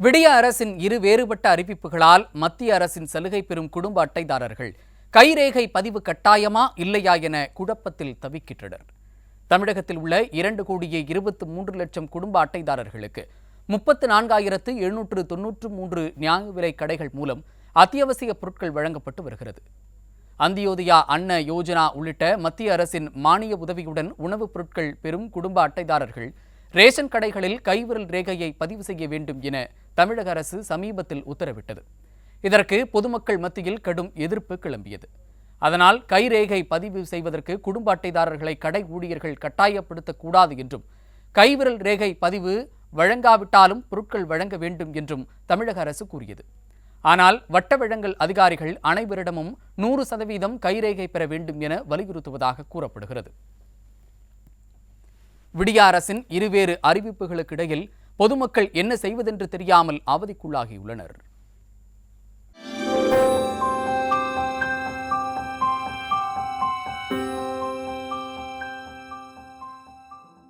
விடிய அரசின் இரு வேறுபட்ட அறிவிப்புகளால் மத்திய அரசின் சலுகை பெறும் குடும்ப அட்டைதாரர்கள் கைரேகை பதிவு கட்டாயமா இல்லையா என குழப்பத்தில் தவிக்கின்றனர். தமிழகத்தில் உள்ள இரண்டு கோடியே இருபத்து மூன்று லட்சம் குடும்ப அட்டைதாரர்களுக்கு முப்பத்து நான்காயிரத்து எழுநூற்று தொன்னூற்று மூன்று நியாய விலை கடைகள் மூலம் அத்தியாவசிய பொருட்கள் வழங்கப்பட்டு வருகிறது. அந்தியோதயா அன்ன யோஜனா உள்ளிட்ட மத்திய அரசின் மானிய உதவியுடன் உணவுப் பொருட்கள் பெறும் குடும்ப அட்டைதாரர்கள் ரேஷன் கடைகளில் கைவிரல் ரேகையை பதிவு செய்ய வேண்டும் என தமிழக அரசு சமீபத்தில் உத்தரவிட்டது. இதற்கு பொதுமக்கள் மத்தியில் கடும் எதிர்ப்பு கிளம்பியது. அதனால் கைரேகை பதிவு செய்வதற்கு குடும்ப அட்டைதாரர்களை கடை ஊழியர்கள் கட்டாயப்படுத்தக்கூடாது என்றும் கைவிரல் ரேகை பதிவு வழங்காவிட்டாலும் பொருட்கள் வழங்க வேண்டும் என்றும் தமிழக அரசு கூறியது. ஆனால் வட்ட வழங்கல் அதிகாரிகள் அனைவரிடமும் நூறு சதவீதம் கைரேகை பெற வேண்டும் என வலியுறுத்துவதாக கூறப்படுகிறது. விடிய அரசின் இருவேறு அறிவிப்புகளுக்கிடையில் பொதுமக்கள் என்ன செய்வதென்று தெரியாமல் அவதிக்குள்ளாகியுள்ளனர்.